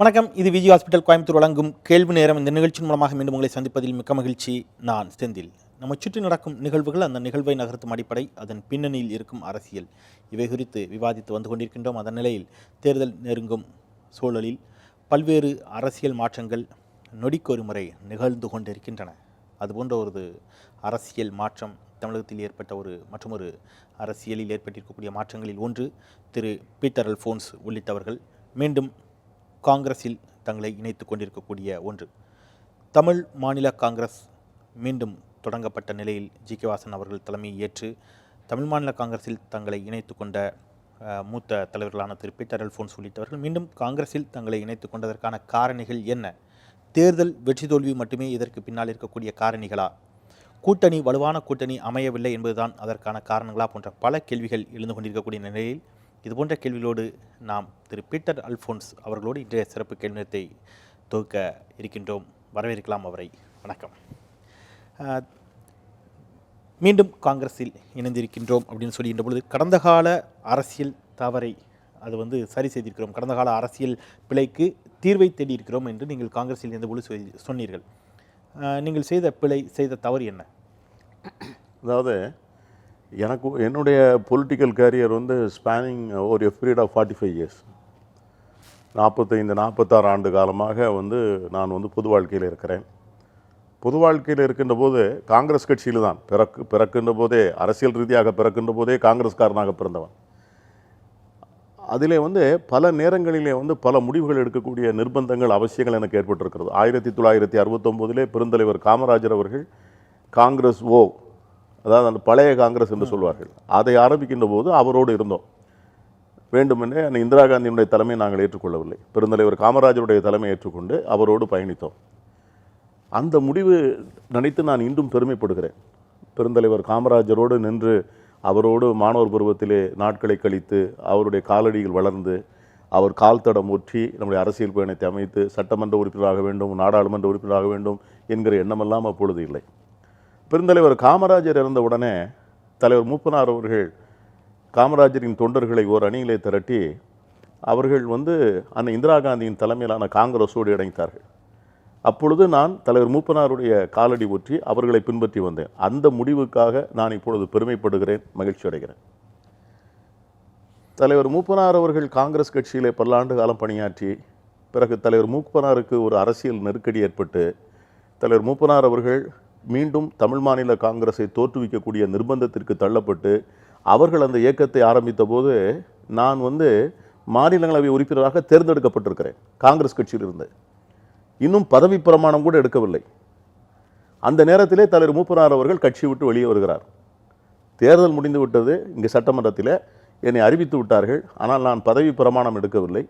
வணக்கம். இது விஜி ஹாஸ்பிட்டல் கோயம்புத்தூர் வழங்கும் கேள்வி நேரம். இந்த நிகழ்ச்சியின் மூலமாக மீண்டும் உங்களை சந்திப்பதில் மிக்க மகிழ்ச்சி. நான் செந்தில். நம்ம சுற்றி நடக்கும் நிகழ்வுகள் அந்த நிகழ்வை நகர்த்தும் அடிப்படை. அதன் பின்னணியில் இருக்கும் அரசியல். இவை குறித்து விவாதித்து வந்து கொண்டிருக்கின்றோம். அதன் நிலையில் தேர்தல் நெருங்கும் சூழலில் பல்வேறு அரசியல் மாற்றங்கள் நொடிக்கொரு முறை நிகழ்ந்து கொண்டிருக்கின்றன. அதுபோன்ற ஒரு அரசியல் மாற்றம் தமிழகத்தில் ஏற்பட்ட ஒரு மற்றொரு அரசியலில் ஏற்பட்டிருக்கக்கூடிய மாற்றங்களில் ஒன்று திரு. பீட்டர் அல்ஃபோன்ஸ் உள்ளிட்டவர்கள் மீண்டும் காங்கிரஸில் தங்களை இணைத்து கொண்டிருக்கக்கூடிய ஒன்று. தமிழ் மாநில காங்கிரஸ் மீண்டும் தொடங்கப்பட்ட நிலையில் ஜி. கே. வாசன் அவர்கள் தலைமையை ஏற்று தமிழ் மாநில காங்கிரஸில் தங்களை இணைத்து கொண்ட மூத்த தலைவர்களான திரு. பீட்டர் அல்ஃபோன்ஸ் உள்ளிட்டவர்கள் மீண்டும் காங்கிரஸில் தங்களை இணைத்துக் கொண்டதற்கான காரணிகள் என்ன? தேர்தல் வெற்றி தோல்வி மட்டுமே இதற்கு பின்னால் இருக்கக்கூடிய காரணிகளா? கூட்டணி வலுவான கூட்டணி அமையவில்லை என்பதுதான் அதற்கான காரணங்களா போன்ற பல கேள்விகள் எழுந்து கொண்டிருக்கக்கூடிய நிலையில் இதுபோன்ற கேள்விகளோடு நாம் திரு பீட்டர் அல்ஃபோன்ஸ் அவர்களோடு இன்றைய சிறப்பு கேள்வினத்தை தொகுக்க இருக்கின்றோம். வரவேற்கலாம் அவரை. வணக்கம். மீண்டும் காங்கிரஸில் இணைந்திருக்கின்றோம் அப்படின்னு சொல்லுகின்ற பொழுது கடந்த கால அரசியல் தவறை அது வந்து சரி செய்திருக்கிறோம். கடந்த கால அரசியல் பிழைக்கு தீர்வை தேடி இருக்கிறோம் என்று நீங்கள் காங்கிரஸில் இருந்தபொழுது சொன்னீர்கள். நீங்கள் செய்த பிழை செய்த தவறு என்ன? அதாவது எனக்கு என்னுடைய பொலிட்டிக்கல் கேரியர் வந்து ஸ்பேனிங் ஒரு period of forty five years நாற்பத்தைந்து நாற்பத்தாறு ஆண்டு காலமாக வந்து நான் வந்து பொது வாழ்க்கையில் இருக்கிறேன். பொது வாழ்க்கையில் இருக்கின்ற போது காங்கிரஸ் கட்சியில் தான் பிறக்கு பிறக்கின்ற போதே அரசியல் ரீதியாக பிறக்கின்ற போதே காங்கிரஸ்காரனாக பிறந்தவன். அதிலே வந்து பல நேரங்களிலே வந்து பல முடிவுகள் எடுக்கக்கூடிய நிர்பந்தங்கள் அவசியங்கள் எனக்கு ஏற்பட்டிருக்கிறது. ஆயிரத்தி தொள்ளாயிரத்தி அறுபத்தொம்போதிலே பெருந்தலைவர் காமராஜர் அவர்கள் காங்கிரஸ் ஓ அதாவது அந்த பழைய காங்கிரஸ் என்று சொல்வார்கள். அதை ஆரம்பிக்கின்ற போது அவரோடு இருந்தோம். வேண்டுமென்றே அந்த இந்திரா காந்தியினுடைய தலைமையை நாங்கள் ஏற்றுக்கொள்ளவில்லை. பெருந்தலைவர் காமராஜருடைய தலைமை ஏற்றுக்கொண்டு அவரோடு பயணித்தோம். அந்த முடிவு நினைத்து நான் இன்றும் பெருமைப்படுகிறேன். பெருந்தலைவர் காமராஜரோடு நின்று அவரோடு மாணவர் பருவத்திலே நாட்களை கழித்து அவருடைய காலடியில் வளர்ந்து அவர் கால் தடம் ஒற்றி நம்முடைய அரசியல் பயணத்தை அமைத்து சட்டமன்ற உறுப்பினராக வேண்டும் நாடாளுமன்ற உறுப்பினராக வேண்டும் என்கிற எண்ணமெல்லாம் அப்பொழுது இல்லை. பெருந்தலைவர் காமராஜர் இறந்த உடனே தலைவர் மூப்பனார் அவர்கள் காமராஜரின் தொண்டர்களை ஓர் அணியிலே திரட்டி அவர்கள் வந்து அன்னை இந்திரா காந்தியின் தலைமையிலான காங்கிரஸோடு இணைத்தார்கள் அப்பொழுது நான் தலைவர் மூப்பனாருடைய காலடி ஒற்றி அவர்களை பின்பற்றி வந்தேன். அந்த முடிவுக்காக நான் இப்பொழுது பெருமைப்படுகிறேன் மகிழ்ச்சி அடைகிறேன். தலைவர் மூப்பனார் அவர்கள் காங்கிரஸ் கட்சியிலே பல்லாண்டு காலம் பணியாற்றி பிறகு தலைவர் மூப்பனாருக்கு ஒரு அரசியல் நெருக்கடி ஏற்பட்டு தலைவர் மூப்பனார் அவர்கள் மீண்டும் தமிழ் மாநில காங்கிரஸை தோற்றுவிக்கக்கூடிய நிர்பந்தத்திற்கு தள்ளப்பட்டு அவர்கள் அந்த இயக்கத்தை ஆரம்பித்த போது நான் வந்து மாநிலங்களவை உறுப்பினராக தேர்ந்தெடுக்கப்பட்டிருக்கிறேன் காங்கிரஸ் கட்சியிலிருந்து. இன்னும் பதவி பிரமாணம் கூட எடுக்கவில்லை. அந்த நேரத்திலே தலைவர் மூப்பனார் அவர்கள் கட்சி விட்டு வெளியே வருகிறார். தேர்தல் முடிந்து விட்டது இங்கே சட்டமன்றத்தில் என்னை அறிவித்து விட்டார்கள். ஆனால் நான் பதவி பிரமாணம் எடுக்கவில்லை.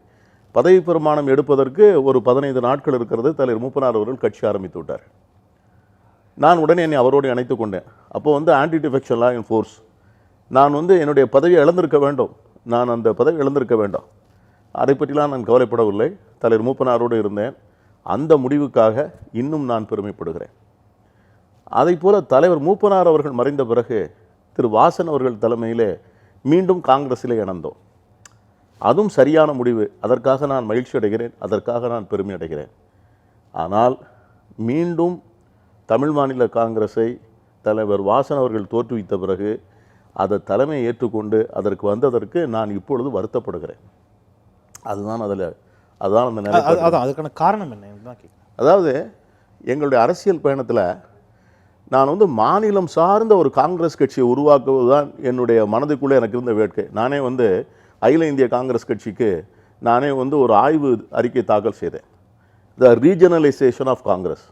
பதவி பிரமாணம் எடுப்பதற்கு ஒரு பதினைந்து நாட்கள் இருக்கிறது தலைவர் மூப்பனார் அவர்கள் கட்சி ஆரம்பித்து விட்டார். நான் உடனே என்னை அவரோடு இணைத்து கொண்டேன். அப்போ வந்து anti defection law in force நான் வந்து என்னுடைய பதவியை இழந்திருக்க வேண்டும். நான் அந்த பதவி இழந்திருக்க வேண்டாம். அதை பற்றிலாம் நான் கவலைப்படவில்லை. தலைவர் மூப்பனாரோடு இருந்தேன். அந்த முடிவுக்காக இன்னும் நான் பெருமைப்படுகிறேன். அதைப் போல தலைவர் மூப்பனார் அவர்கள் மறைந்த பிறகு திரு வாசன் அவர்கள் தலைமையிலே மீண்டும் காங்கிரஸில் இணைந்தோம். அதுவும் சரியான முடிவு. அதற்காக நான் மகிழ்ச்சி அடைகிறேன் அதற்காக நான் பெருமை அடைகிறேன் ஆனால் மீண்டும் தமிழ் மாநில காங்கிரஸை தலைவர் வாசன் அவர்கள் தோற்றுவித்த பிறகு அதை தலைமையை ஏற்றுக்கொண்டு அதற்கு வந்ததற்கு நான் இப்பொழுது வருத்தப்படுகிறேன். அதுதான் அதில் அதுதான் அந்த நிலை அதுக்கான காரணம் என்ன அதாவது எங்களுடைய அரசியல் பயணத்தில் நான் வந்து மாநிலம் சார்ந்த ஒரு காங்கிரஸ் கட்சியை உருவாக்குவது தான் என்னுடைய மனதுக்குள்ளே எனக்கு இருந்த வேட்கை. நானே வந்து அகில இந்திய காங்கிரஸ் கட்சிக்கு நானே வந்து ஒரு ஆய்வு அறிக்கை தாக்கல் செய்தேன். த ரீஜனலைசேஷன் ஆஃப் காங்கிரஸ்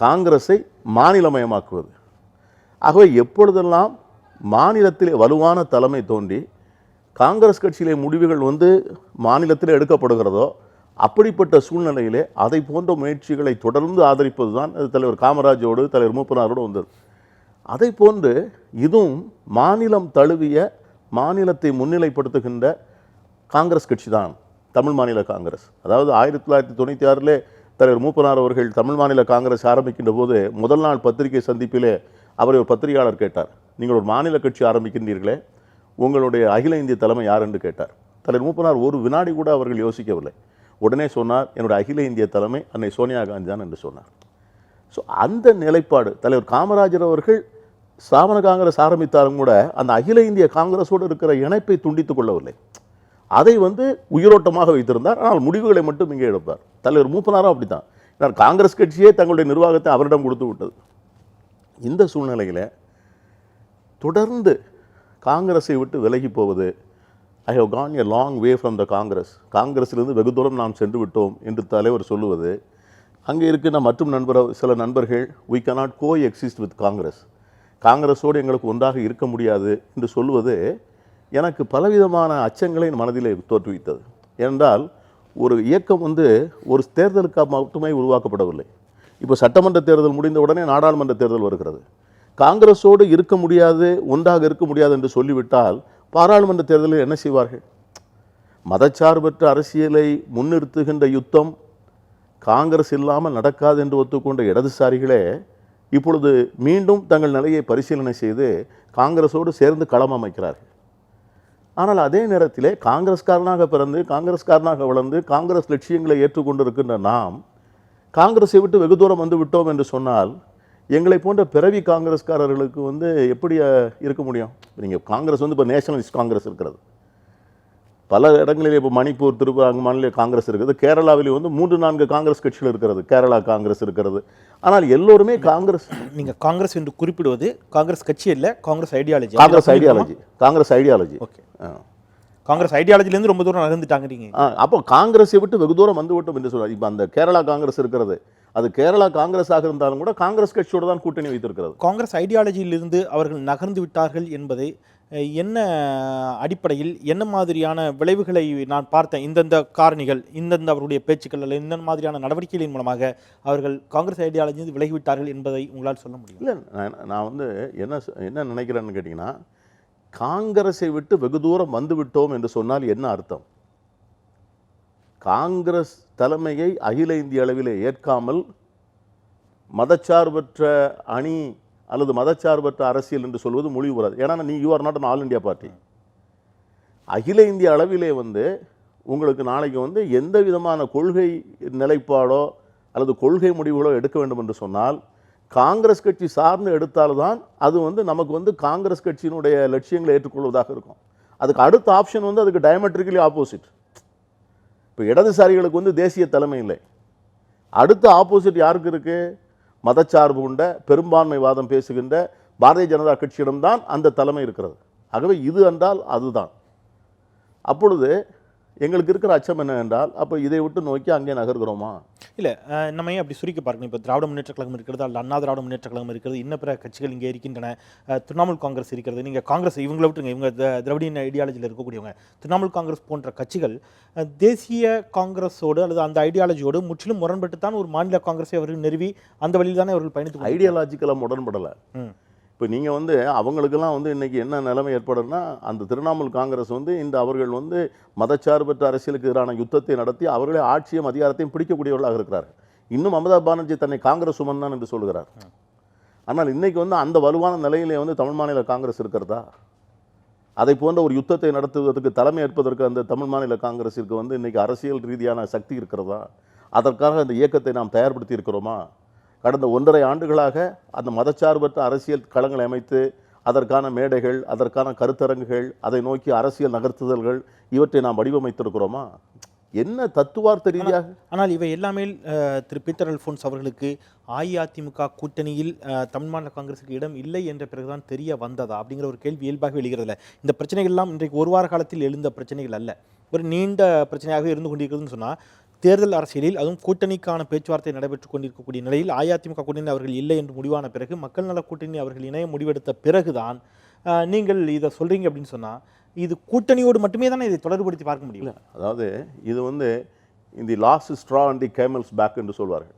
காங்கிரஸை மாநிலமயமாக்குவது. ஆகவே எப்பொழுதெல்லாம் மாநிலத்திலே வலுவான தலைமை தோன்றி காங்கிரஸ் கட்சியிலே முடிவுகள் வந்து மாநிலத்தில் எடுக்கப்படுகிறதோ அப்படிப்பட்ட சூழ்நிலையிலே அதை போன்ற முயற்சிகளை தொடர்ந்து ஆதரிப்பது தான் அது தலைவர் காமராஜோடு தலைவர் மூப்பனாரோடு வந்தது. அதை போன்று இதுவும் மாநிலம் தழுவிய மாநிலத்தை முன்னிலைப்படுத்துகின்ற காங்கிரஸ் கட்சி தான் தமிழ் மாநில காங்கிரஸ். அதாவது ஆயிரத்தி தொள்ளாயிரத்தி தொண்ணூற்றி ஆறிலே தலைவர் மூப்பனார் அவர்கள் தமிழ் மாநில காங்கிரஸ் ஆரம்பிக்கின்ற போது முதல் நாள் பத்திரிகை சந்திப்பிலே அவரை ஒரு பத்திரிகையாளர் கேட்டார். நீங்கள் ஒரு மாநில கட்சி ஆரம்பிக்கின்றீர்களே உங்களுடைய அகில இந்திய தலைமை யார் என்று கேட்டார். தலைவர் மூப்பனார் ஒரு வினாடி கூட அவர்கள் யோசிக்கவில்லை. உடனே சொன்னார் என்னுடைய அகில இந்திய தலைமை அன்னை சோனியா காந்தி தான் என்று சொன்னார். ஸோ அந்த நிலைப்பாடு தலைவர் காமராஜர் அவர்கள் ஸ்தாபன காங்கிரஸ் ஆரம்பித்தாலும் கூட அந்த அகில இந்திய காங்கிரஸோடு இருக்கிற இணைப்பை துண்டித்துக் கொள்ளவில்லை. அதை வந்து உயிரோட்டமாக வைத்திருந்தார். ஆனால் முடிவுகளை மட்டும் இங்கே எடுப்பார். தலைவர் மூப்பனாரும் அப்படித்தான். ஏன்னா காங்கிரஸ் கட்சியே தங்களுடைய நிர்வாகத்தை அவரிடம் கொடுத்து விட்டது. இந்த சூழ்நிலையில் தொடர்ந்து காங்கிரஸை விட்டு விலகி போவது I have gone a long way from the Congress காங்கிரஸிலிருந்து வெகு தூரம் நாம் சென்று விட்டோம் என்று தலைவர் சொல்லுவது அங்கே இருக்கிற மற்றும் நண்பர் சில நண்பர்கள் we cannot coexist with Congress காங்கிரஸோடு எங்களுக்கு ஒன்றாக இருக்க முடியாது என்று சொல்லுவது எனக்கு பலவிதமான அச்சங்களை என் மனதிலே தோற்றுவித்தது. ஏனென்றால் ஒரு இயக்கம் வந்து ஒரு தேர்தலுக்காக மட்டுமே உருவாக்கப்படவில்லை. இப்போ சட்டமன்ற தேர்தல் முடிந்த உடனே நாடாளுமன்ற தேர்தல் வருகிறது. காங்கிரஸோடு இருக்க முடியாது ஒன்றாக இருக்க முடியாது என்று சொல்லிவிட்டால் பாராளுமன்ற தேர்தலில் என்ன செய்வார்கள்? மதச்சார்பற்ற அரசியலை முன்னிறுத்துகின்ற யுத்தம் காங்கிரஸ் இல்லாமல் நடக்காது என்று ஒத்துக்கொண்ட இடதுசாரிகளே இப்பொழுது மீண்டும் தங்கள் நிலையை பரிசீலனை செய்து காங்கிரஸோடு சேர்ந்து களம் அமைக்கிறார்கள். ஆனால் அதே நேரத்திலே காங்கிரஸ்காரனாக பிறந்து காங்கிரஸ்காரனாக வளர்ந்து காங்கிரஸ் லட்சியங்களை ஏற்றுக்கொண்டிருக்கின்ற நாம் காங்கிரஸை விட்டு வெகு தூரம் வந்து விட்டோம் என்று சொன்னால் எங்களை போன்ற பிறவி காங்கிரஸ்காரர்களுக்கு வந்து எப்படி இருக்க முடியும்? நீங்கள் காங்கிரஸ் வந்து இப்போ நேஷனலிஸ்ட் காங்கிரஸ் இருக்கிறது. பல இடங்களிலே இப்போ மணிப்பூர் திருப்பூர் அங்கே மாநில காங்கிரஸ் இருக்குது. கேரளாவிலே வந்து மூன்று நான்கு காங்கிரஸ் கட்சிகள் இருக்கிறது. கேரளா காங்கிரஸ் இருக்கிறது. ஆனால் எல்லோருமே காங்கிரஸ் நீங்க காங்கிரஸ் என்று குறிப்பிடுவது காங்கிரஸ் கட்சி இல்ல Congress ideology Congress ideology Congress ideology okay. Congress ஐடியாலஜில இருந்து ரொம்ப தூரம் நகர்ந்துட்டாங்கிறீங்க அப்போ காங்கிரஸை விட்டு வெகு தூரம் வந்து விட்டோம் என்று சொல்றாரு. இப்போ அந்த கேரளா காங்கிரஸ் இருக்கிறது. அது கேரளா காங்கிரஸாக இருந்தாலும் கூட காங்கிரஸ் கட்சியோடு தான் கூட்டணி வைத்திருக்கிறது. காங்கிரஸ் ஐடியாலஜியிலிருந்து அவர்கள் நகர்ந்து விட்டார்கள் என்பதை என்ன அடிப்படையில் என்ன மாதிரியான விளைவுகளை நான் பார்த்தேன்? இந்தந்த காரணிகள் இந்தந்த அவருடைய பேச்சுக்கள் அல்ல இந்த மாதிரியான நடவடிக்கைகளின் மூலமாக அவர்கள் காங்கிரஸ் ஐடியாலஜி விலகிவிட்டார்கள் என்பதை உங்களால் சொல்ல முடியும்? இல்லை நான் நான் வந்து என்ன சொ- என்ன நினைக்கிறேன்னு கேட்டிங்கன்னா காங்கிரஸை விட்டு வெகு தூரம் வந்து விட்டோம் என்று சொன்னால் என்ன அர்த்தம்? காங்கிரஸ் தலைமையை அகில இந்திய அளவிலே ஏற்காமல் மதச்சார்பற்ற அணி அல்லது மதச்சார்பற்ற அரசியல் என்று சொல்வது மொழி வராது ஏன்னா நீ you are not an all India party அகில இந்திய அளவிலே வந்து உங்களுக்கு நாளைக்கு வந்து எந்த விதமான கொள்கை நிலைப்பாடோ அல்லது கொள்கை முடிவுகளோ எடுக்க வேண்டும் என்று சொன்னால் காங்கிரஸ் கட்சி சார்ந்து எடுத்தால்தான் அது வந்து நமக்கு வந்து காங்கிரஸ் கட்சியினுடைய லட்சியங்களை ஏற்றுக்கொள்வதாக இருக்கும். அதுக்கு அடுத்த ஆப்ஷன் வந்து அதுக்கு டயமெட்ரிக்கலி ஆப்போசிட் இப்போ இடதுசாரிகளுக்கு வந்து தேசிய தலைமை இல்லை. அடுத்த ஆப்போசிட் யாருக்கு இருக்குது மதச்சார்பு கொண்ட பெரும்பான்மைவாதம் பேசுகின்ற பாரதிய ஜனதா கட்சியிடம்தான் அந்த தலைமை இருக்கிறது. ஆகவே இது என்றால் அதுதான். அப்பொழுது எங்களுக்கு இருக்கிற அச்சம் என்ன என்றால் அப்போ இதை விட்டு நோக்கி அங்கே நகர்கிறோமா? இல்லை நம்ம ஏன் அப்படி சுருக்கி பார்க்கணும்? இப்போ திராவிட முன்னேற்ற கழகம் இருக்கிறது அல்ல அண்ணா திராவிட முன்னேற்ற கழகம் இருக்கிறது இன்ன பிற கட்சிகள் இங்கே இருக்கின்றன. திரிணாமுல் காங்கிரஸ் இருக்கிறது. நீங்கள் காங்கிரஸ் இவங்களை விட்டுருங்க. இவங்க திராவிடியன் ஐடியாலஜியில் இருக்கக்கூடியவங்க. திரிணாமுல் காங்கிரஸ் போன்ற கட்சிகள் தேசிய காங்கிரஸோடு அல்லது அந்த ஐடியாலஜியோடு முற்றிலும் முரண்பட்டு தான் ஒரு மாநில காங்கிரஸை அவர்கள் நிறுவி அந்த வழியில் தானே அவர்கள் பயணித்து ஐடியாலஜிக்கலாக உடன்படலை ம். இப்போ நீங்கள் வந்து அவங்களுக்கெல்லாம் வந்து இன்னைக்கு என்ன நிலைமை ஏற்படும்னா அந்த திரிணாமுல் காங்கிரஸ் வந்து இந்த அவர்கள் வந்து மதச்சார்பற்ற அரசியலுக்கு எதிரான யுத்தத்தை நடத்தி அவர்களே ஆட்சியும் அதிகாரத்தையும் பிடிக்கக்கூடியவர்களாக இருக்கிறார்கள். இன்னும் மமதா பானர்ஜி தன்னை காங்கிரஸ் உமன் தான் என்று சொல்கிறார். ஆனால் இன்னைக்கு வந்து அந்த வலுவான நிலையிலே வந்து தமிழ் மாநில காங்கிரஸ் இருக்கிறதா? அதை போன்ற ஒரு யுத்தத்தை நடத்துவதற்கு தலைமை ஏற்பதற்கு அந்த தமிழ் மாநில காங்கிரஸிற்கு வந்து இன்னைக்கு அரசியல் ரீதியான சக்தி இருக்கிறதா? அதற்காக அந்த இயக்கத்தை நாம் தயார்படுத்தி இருக்கிறோமா? கடந்த ஒன்றரை ஆண்டுகளாக அந்த மதச்சார்பற்ற அரசியல் களங்களை அமைத்து அதற்கான மேடைகள் அதற்கான கருத்தரங்குகள் அதை நோக்கி அரசியல் நகர்த்துதல்கள் இவற்றை நாம் வடிவமைத்திருக்கிறோமா? என்ன தத்துவார்த்த ரீதியாக? ஆனால் இவை எல்லாமே திரு பீட்டர் அல்ஃபோன்ஸ் அவர்களுக்கு அஇஅதிமுக கூட்டணியில் தமிழ் மாநில காங்கிரஸுக்கு இடம் இல்லை என்ற பிறகுதான் தெரிய வந்ததா? அப்படிங்கிற ஒரு கேள்வி இயல்பாக எழுகிறதில்ல. இந்த பிரச்சனைகள் எல்லாம் இன்றைக்கு ஒரு வார காலத்தில் எழுந்த பிரச்சனைகள் அல்ல. ஒரு நீண்ட பிரச்சனையாக இருந்து கொண்டிருக்கிறதுன்னு சொன்னால் தேர்தல் அரசியலில் அதுவும் கூட்டணிக்கான பேச்சுவார்த்தை நடைபெற்றுக் கொண்டிருக்கக்கூடிய நிலையில் அஇஅதிமுக கூட்டணி அவர்கள் இல்லை என்று முடிவான பிறகு மக்கள் நல கூட்டணி அவர்கள் இணைய முடிவெடுத்த பிறகுதான் நீங்கள் இதை சொல்றீங்க அப்படின்னு சொன்னால் இது கூட்டணியோடு மட்டுமே தானே இதை தொடர்புபடுத்தி பார்க்க முடியல அதாவது இது வந்து இந்த last straw and the camel's back என்று சொல்வார்கள்.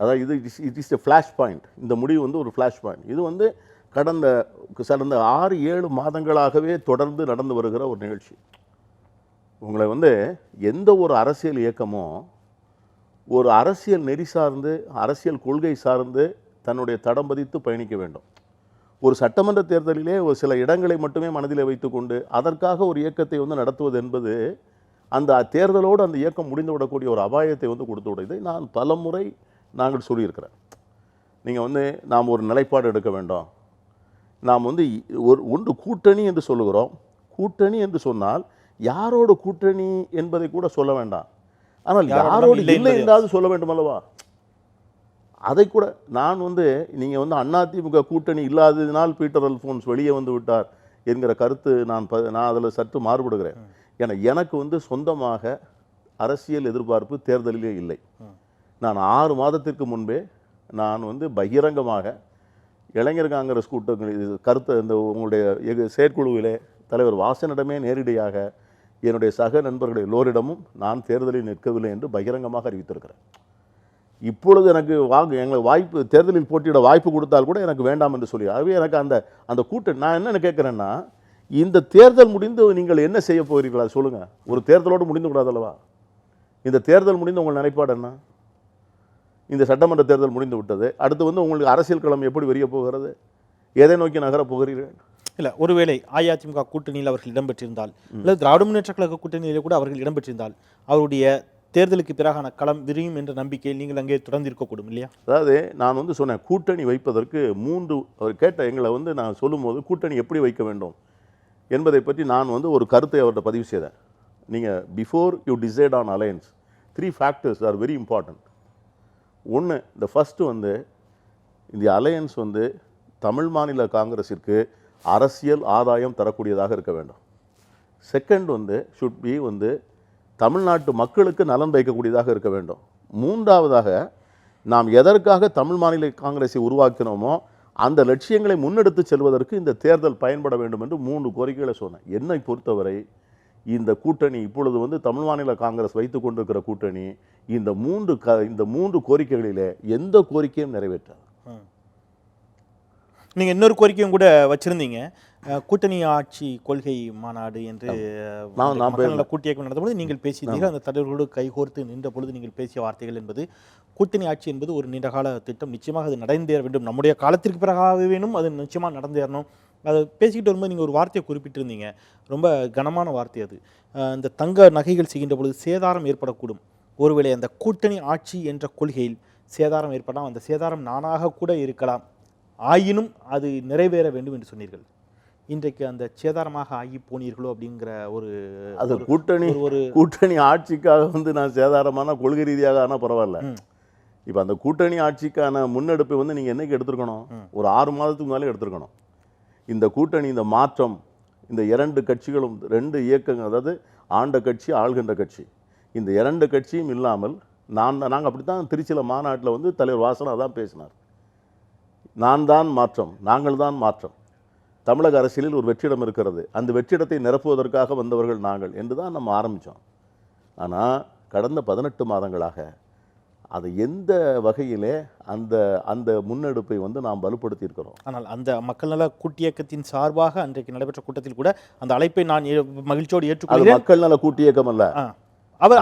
அதாவது இது it is a flash point இந்த முடிவு வந்து ஒரு ஃப்ளாஷ் பாயிண்ட் இது வந்து கடந்த கடந்த ஆறு ஏழு மாதங்களாகவே தொடர்ந்து நடந்து வருகிற ஒரு நிகழ்ச்சி. உங்களை வந்து எந்த ஒரு அரசியல் இயக்கமும் ஒரு அரசியல் நெறி சார்ந்து அரசியல் கொள்கை சார்ந்து தன்னுடைய தடம் பதித்து பயணிக்க வேண்டும். ஒரு சட்டமன்ற தேர்தலிலே ஒரு சில இடங்களை மட்டுமே மனதில் வைத்துக்கொண்டு அதற்காக ஒரு இயக்கத்தை வந்து நடத்துவது என்பது அந்த தேர்தலோடு அந்த இயக்கம் முடிந்து விடக்கூடிய ஒரு அபாயத்தை வந்து கொடுத்து விட நான் பல முறை நாங்கள் சொல்லியிருக்கிறேன். நீங்கள் வந்து நாம் ஒரு நிலைப்பாடு எடுக்க வேண்டும். நாம் வந்து ஒரு ஒன்று கூட்டணி என்று சொல்லுகிறோம். கூட்டணி என்று சொன்னால் யாரோட கூட்டணி என்பதை கூட சொல்ல வேண்டாம். ஆனால் யாரோட இல்லை என்றாவது சொல்ல வேண்டும் அல்லவா? அதை கூட நான் வந்து நீங்கள் வந்து அதிமுக கூட்டணி இல்லாததினால் பீட்டர் அல்ஃபோன்ஸ் வெளியே வந்து விட்டார் என்கிற கருத்து நான் ப நான் அதில் சற்று மாறுபடுகிறேன். ஏன்னா எனக்கு வந்து சொந்தமாக அரசியல் எதிர்பார்ப்பு தேர்தலிலே இல்லை. நான் ஆறு மாதத்திற்கு முன்பே நான் வந்து பகிரங்கமாக இளைஞர் காங்கிரஸ் கூட்டங்கள் கருத்தை இந்த உங்களுடைய செயற்குழுவிலே தலைவர் வாசனிடமே நேரடியாக என்னுடைய சக நண்பர்கள் எல்லோரிடமும் நான் தேர்தலில் நிற்கவில்லை என்று பகிரங்கமாக அறிவித்திருக்கிறேன். இப்பொழுது எனக்கு வாங்க எங்களுக்கு வாய்ப்பு தேர்தலில் போட்டியிட வாய்ப்பு கொடுத்தால் கூட எனக்கு வேண்டாம் என்று சொல்லி ஆகவே எனக்கு அந்த அந்த கூட்டம் நான் என்ன கேட்குறேன்னா இந்த தேர்தல் முடிந்து நீங்கள் என்ன செய்ய போகிறீர்களா சொல்லுங்கள் ஒரு தேர்தலோடு முடிந்து கூடாதல்லவா இந்த தேர்தல் முடிந்து உங்கள் நிலைப்பாடு என்ன? இந்த சட்டமன்ற தேர்தல் முடிந்து விட்டது. அடுத்து வந்து உங்களுக்கு அரசியல் களம் எப்படி வெறிய போகிறது? எதை நோக்கி நகரப் போகிறீர்கள்? இல்லை ஒருவேளை அஇஅதிமுக கூட்டணியில் அவர்கள் இடம்பெற்றிருந்தால் அல்லது திராவிட முன்னேற்ற கழக கூட்டணியிலே கூட அவர்கள் இடம்பெற்றிருந்தால் அவருடைய தேர்தலுக்கு பிறகான களம் விரியும் என்ற நம்பிக்கையில் நீங்கள் அங்கே தொடர்ந்து இருக்கக்கூடும் இல்லையா? அதாவது நான் வந்து சொன்னேன் கூட்டணி வைப்பதற்கு மூன்று அவர் கேட்ட எங்களை வந்து நான் சொல்லும்போது கூட்டணி எப்படி வைக்க வேண்டும் என்பதை பற்றி நான் வந்து ஒரு கருத்தை அவர்கிட்ட பதிவு செய்தேன். நீங்கள் before you decide on alliance three factors are very important ஒன்று இந்த ஃபஸ்ட்டு வந்து இந்த அலையன்ஸ் வந்து தமிழ் மாநில காங்கிரஸிற்கு அரசியல் ஆதாயம் தரக்கூடியதாக இருக்க வேண்டும். செகண்ட் வந்து ஷுட் பி வந்து தமிழ்நாட்டு மக்களுக்கு நலன் வைக்கக்கூடியதாக இருக்க வேண்டும். மூன்றாவதாக நாம் எதற்காக தமிழ் மாநில காங்கிரஸை உருவாக்கினோமோ அந்த லட்சியங்களை முன்னெடுத்து செல்வதற்கு இந்த தேர்தல் பயன்பட வேண்டும் என்று மூன்று கோரிக்கைகளை சொன்னேன். என்னை பொறுத்தவரை இந்த கூட்டணி இப்பொழுது வந்து தமிழ் மாநில காங்கிரஸ் வைத்து கொண்டிருக்கிற கூட்டணி இந்த மூன்று க இந்த மூன்று கோரிக்கைகளிலே எந்த கோரிக்கையும் நிறைவேற்றாது. நீங்க இன்னொரு கோரிக்கையும் கூட வச்சிருந்தீங்க. கூட்டணி ஆட்சி கொள்கை மாநாடு என்று அஹ், நான் நான் மக்கள் நல கூட்டு இயக்கம் நடந்தபோது நீங்கள் பேசியிருந்தீர்கள் அந்த தலைவர்களோடு கைகோர்த்து நின்ற பொழுது நீங்கள் பேசிய வார்த்தைகள் என்பது கூட்டணி ஆட்சி என்பது ஒரு நீண்டகால திட்டம். நிச்சயமாக அது நடந்தேற வேண்டும். நம்முடைய காலத்திற்கு பிறகாக வேணும். அது நிச்சயமாக நடந்தேறணும் அதை பேசிக்கிட்டு வரும்போது நீங்கள் ஒரு வார்த்தையை குறிப்பிட்டிருந்தீங்க. ரொம்ப கனமான வார்த்தை அது. இந்த தங்க நகைகள் செய்கின்ற பொழுது சேதாரம் ஏற்படக்கூடும். ஒருவேளை அந்த கூட்டணி ஆட்சி என்ற கொள்கையில் சேதாரம் ஏற்படலாம். அந்த சேதாரம் நானாக கூட இருக்கலாம். ஆயினும் அது நிறைவேற வேண்டும் என்று சொன்னீர்கள். இன்றைக்கு அந்த சேதாரமாக ஆகி போனீர்களோ அப்படிங்கிற ஒரு அது கூட்டணி ஒரு- கூட்டணி ஆட்சிக்காக வந்து நான் சேதாரமான கொள்கை ரீதியாக ஆனால் பரவாயில்ல. இப்போ அந்த கூட்டணி ஆட்சிக்கான முன்னெடுப்பை வந்து நீங்கள் என்னைக்கு எடுத்திருக்கணும்? ஒரு ஆறு மாதத்துக்கு முன்னாலே எடுத்திருக்கணும். இந்த கூட்டணி இந்த மாற்றம் இந்த இரண்டு கட்சிகளும் ரெண்டு இயக்கங்கள் அதாவது ஆண்ட கட்சி ஆள்கின்ற கட்சி இந்த இரண்டு கட்சியும் இல்லாமல் நான் நாங்கள் அப்படி தான் திருச்சியில் மாநாட்டில் வந்து தலைவர் வாசனா தான் பேசினார். நான் தான் மாற்றம் நாங்கள் தான் மாற்றம். தமிழக அரசியலில் ஒரு வெற்றிடம் இருக்கிறது. அந்த வெற்றிடத்தை நிரப்புவதற்காக வந்தவர்கள் நாங்கள் என்று தான் நம்ம ஆரம்பித்தோம் ஆனால் கடந்த பதினெட்டு மாதங்களாக அதை எந்த வகையிலே அந்த அந்த முன்னெடுப்பை வந்து நாம் வலுப்படுத்தி இருக்கிறோம் ஆனால் அந்த மக்கள் நல கூட்டியக்கத்தின் சார்பாக அன்றைக்கு நடைபெற்ற கூட்டத்தில் கூட அந்த அழைப்பை நான் மகிழ்ச்சியோடு அது ஏற்றுக்கொள்கிறேன் மக்கள் நல கூட்டு இயக்கம் அல்ல அவர்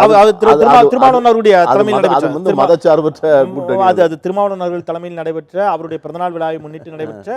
திருமாவளவன் அவர்கள் தலைமையில் நடைபெற்ற அவருடைய பிறந்தநாள் விழாவை முன்னிட்டு நடைபெற்ற